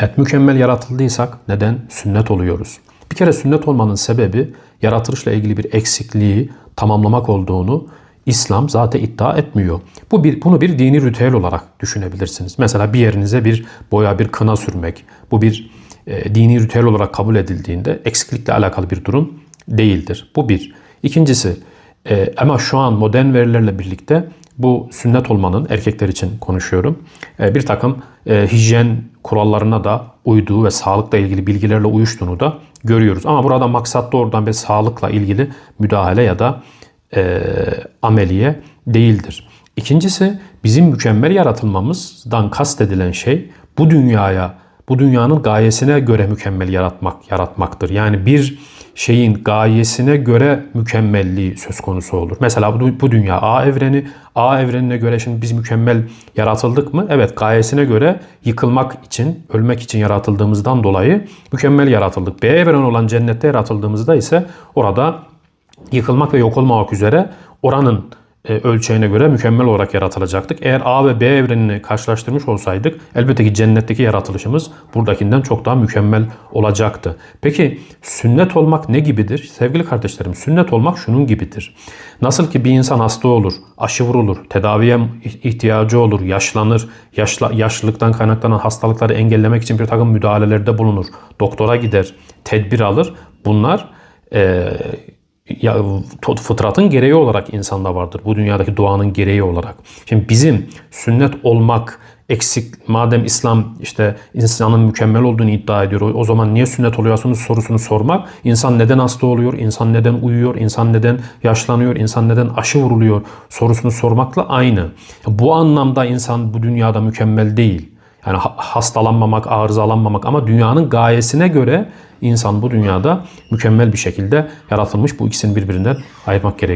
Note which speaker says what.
Speaker 1: Evet, mükemmel yaratıldıysak neden sünnet oluyoruz? Bir kere sünnet olmanın sebebi yaratılışla ilgili bir eksikliği tamamlamak olduğunu İslam zaten iddia etmiyor. Bu bir, bunu bir dini ritüel olarak düşünebilirsiniz. Mesela bir yerinize bir boya, bir kına sürmek, bu bir e, dini ritüel olarak kabul edildiğinde eksiklikle alakalı bir durum değildir. Bu bir. İkincisi, e, ama şu an modern verilerle birlikte bu sünnet olmanın erkekler için konuşuyorum. e, bir takım e, hijyen kurallarına da uyduğu ve sağlıkla ilgili bilgilerle uyuştuğunu da görüyoruz. Ama burada maksat doğrudan bir sağlıkla ilgili müdahale ya da e, ameliye değildir. İkincisi bizim mükemmel yaratılmamızdan kastedilen şey bu dünyaya, bu dünyanın gayesine göre mükemmel yaratmak, yaratmaktır. Yani bir şeyin gayesine göre mükemmelliği söz konusu olur. Mesela bu, bu dünya A evreni, A evrenine göre şimdi biz mükemmel yaratıldık mı? Evet gayesine göre yıkılmak için, ölmek için yaratıldığımızdan dolayı mükemmel yaratıldık. B evren olan cennette yaratıldığımızda ise orada yıkılmak ve yok olmamak üzere oranın ölçeğine göre mükemmel olarak yaratılacaktık. Eğer A ve B evrenini karşılaştırmış olsaydık elbette ki cennetteki yaratılışımız buradakinden çok daha mükemmel olacaktı. Peki sünnet olmak ne gibidir? Sevgili kardeşlerim sünnet olmak şunun gibidir. Nasıl ki bir insan hasta olur, aşı vurulur, tedaviye ihtiyacı olur, yaşlanır, yaşla, yaşlılıktan kaynaklanan hastalıkları engellemek için bir takım müdahalelerde bulunur, doktora gider, tedbir alır. Bunlar e, ya, fıtratın gereği olarak insanda vardır. Bu dünyadaki doğanın gereği olarak. Şimdi bizim sünnet olmak eksik madem İslam işte insanın mükemmel olduğunu iddia ediyor o zaman niye sünnet oluyorsunuz sorusunu sormak insan neden hasta oluyor insan neden uyuyor insan neden yaşlanıyor insan neden aşı vuruluyor sorusunu sormakla aynı bu anlamda insan bu dünyada mükemmel değil yani hastalanmamak, arızalanmamak ama dünyanın gayesine göre insan bu dünyada mükemmel bir şekilde yaratılmış. Bu ikisini birbirinden ayırmak gerek.